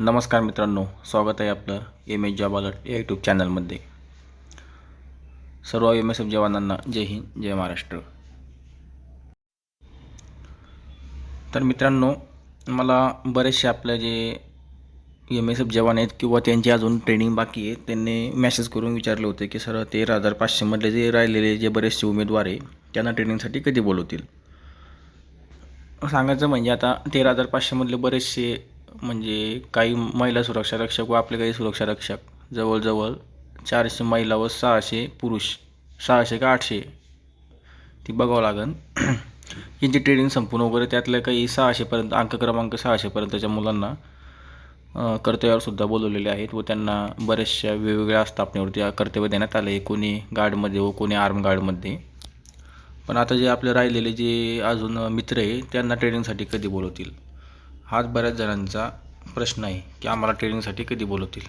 नमस्कार मित्रांनो स्वागत आहे आपलं एम एस जॉब अलर्ट या यूट्यूब चॅनलमध्ये सर्व एम एस एफ जवानांना जय हिंद जय महाराष्ट्र. तर मित्रांनो मला बरेचसे आपले जे एम एस एफ जवान आहेत किंवा त्यांची अजून ट्रेनिंग बाकी आहे त्यांनी मॅसेज करून विचारले होते की सर तेरा हजार पाचशेमधले जे राहिलेले जे बरेचसे उमेदवार आहे त्यांना ट्रेनिंगसाठी कधी बोलवतील? सांगायचं म्हणजे आता तेरा हजार पाचशेमधले बरेचसे म्हणजे काही महिला सुरक्षा रक्षक व आपले काही सुरक्षा रक्षक. जवळजवळ चारशे महिला व सहाशे पुरुष सहाशे का आठशे. ती बघावं लागेल यांची ट्रेनिंग संपूर्ण वगैरे त्यातल्या काही सहाशेपर्यंत अंक क्रमांक सहाशेपर्यंतच्या मुलांना कर्तव्यावरसुद्धा बोलवलेले आहेत व त्यांना बऱ्याचशा वेगवेगळ्या आस्थापनेवरती कर्तव्य देण्यात आले. आहे कोणी गार्डमध्ये व कोणी आर्म गार्डमध्ये पण आता जे आपले राहिलेले जे अजून मित्र आहे त्यांना ट्रेनिंगसाठी कधी बोलवतील? हाच बऱ्याच जणांचा प्रश्न आहे की आम्हाला ट्रेनिंगसाठी कधी बोलवतील.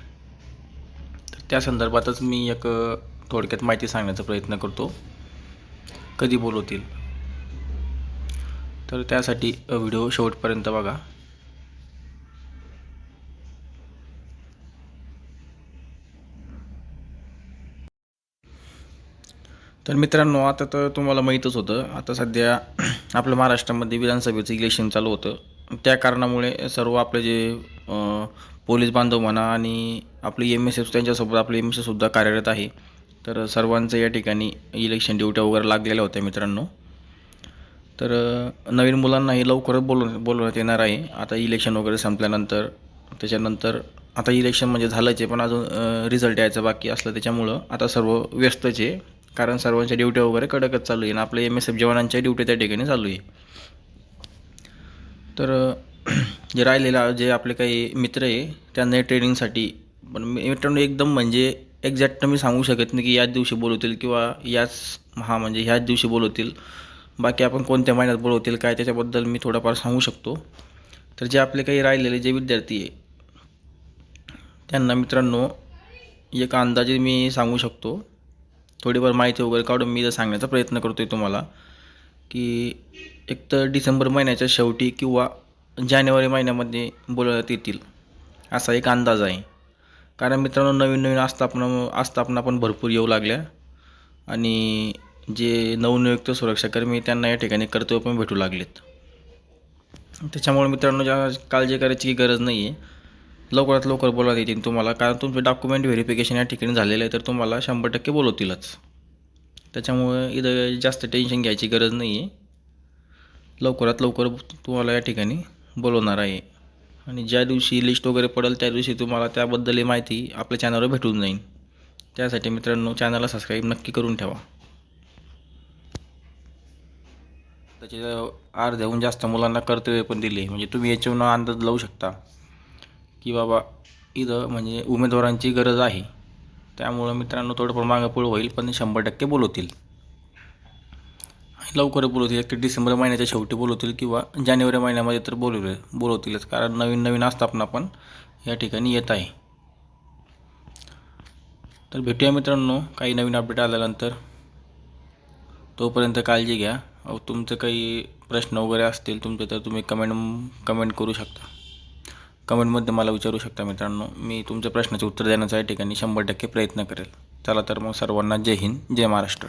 तर त्या संदर्भातच मी एक थोडक्यात माहिती सांगण्याचा प्रयत्न करतो. कधी बोलवतील. तर त्यासाठी व्हिडिओ शेवटपर्यंत बघा. तर मित्रांनो आता तर तुम्हाला माहीतच होतं. आता सध्या आपल्या महाराष्ट्रामध्ये विधानसभेचं इलेक्शन चालू होतं. त्या कारणामुळे सर्व आपले जे पोलीस बांधव म्हणा आणि आपले एम एस एफ त्यांच्यासोबत आपले एम एस एफसुद्धा कार्यरत आहे. तर सर्वांचं या ठिकाणी इलेक्शन ड्युट्या वगैरे लागलेल्या होत्या मित्रांनो. तर नवीन मुलांनाही लवकरच बोलवून बोलवण्यात येणार आहे. आता इलेक्शन वगैरे संपल्यानंतर त्याच्यानंतर आता इलेक्शन म्हणजे झालंच आहे पण अजून रिझल्ट यायचं बाकी असलं त्याच्यामुळं आता सर्व व्यस्तच आहे. कारण सर्वांच्या ड्युट्या वगैरे कडकच चालू आहे आणि आपल्या एम एस एफ जवानांच्या ड्युट्या त्या ठिकाणी चालू आहे. तर जे राहिलेला जे आपले काही मित्र आहे त्यांना ट्रेनिंगसाठी पण मी- मित्रांनो एकदम म्हणजे एक्झॅक्ट मी सांगू शकत नाही की याच दिवशी बोलवतील किंवा याच हा म्हणजे ह्याच दिवशी बोलवतील. बाकी आपण कोणत्या महिन्यात बोलवतील काय त्याच्याबद्दल मी थोडंफार सांगू शकतो. तर जे आपले काही राहिलेले जे विद्यार्थी आहे त्यांना मित्रांनो एक अंदाजे मी सांगू शकतो. थोडीफार माहिती वगैरे काढून मी जर सांगण्याचा प्रयत्न करतो आहे तुम्हाला. की एक तर डिसेंबर महिन्याच्या शेवटी किंवा जानेवारी महिन्यामध्ये बोलवण्यात येतील असा एक अंदाज आहे. कारण मित्रांनो नवीन नवीन आस्थापना आस्थापना पण भरपूर येऊ लागल्या. आणि जे नवनियुक्त सुरक्षाकर्मी त्यांना या ठिकाणी कर्तव्य पण भेटू लागलेत. त्याच्यामुळे मित्रांनो ज्या काळजी करायची गरज नाही आहे लवकरात लवकर बोलवत येतील तुम्हाला. कारण तुमचे डॉक्युमेंट व्हेरिफिकेशन या ठिकाणी झालेलं आहे तर तुम्हाला शंभर टक्के बोलवतीलच. त्याच्यामुळे इथं जास्त टेन्शन घ्यायची गरज नाही आहे लवकरात लवकर तुम्हाला या ठिकाणी बोलवणार आहे. आणि ज्या दिवशी लिस्ट वगैरे पडेल त्या दिवशी तुम्हाला त्याबद्दलही माहिती आपल्या चॅनलवर भेटून जाईल. त्यासाठी मित्रांनो चॅनलला सबस्क्राईब नक्की करून ठेवा. त्याचे अर्ध्याहून जास्त मुलांना कर्तव्य पण दिले. म्हणजे तुम्ही याच्यावर अंदाज लावू शकता. की बाबा इथं म्हणजे उमेदवारांची गरज आहे. त्यामुळं मित्रांनो थोडंफार मागं पुढं होईल पण शंभर टक्के बोलवतील. लवकर बोलवतील एक डिसेंबर महिन्याच्या शेवटी बोलवतील किंवा जानेवारी महिन्यामध्ये तर बोलवले बोलवतीलच कारण नवीन नवीन आस्थापना पण या ठिकाणी येत आहे. तर भेटूया मित्रांनो काही नवीन अपडेट आल्यानंतर. तोपर्यंत काळजी घ्या. अहो, तुमचे काही प्रश्न वगैरे असतील तुमचे तर तुम्ही कमेंट कमेंट करू शकता. कमेंटमध्ये मला विचारू शकता मित्रांनो. मी तुमच्या प्रश्नाचे उत्तर देण्याचा या ठिकाणी शंभर टक्के प्रयत्न करेल. चला तर मग सर्वांना जय हिंद जय महाराष्ट्र.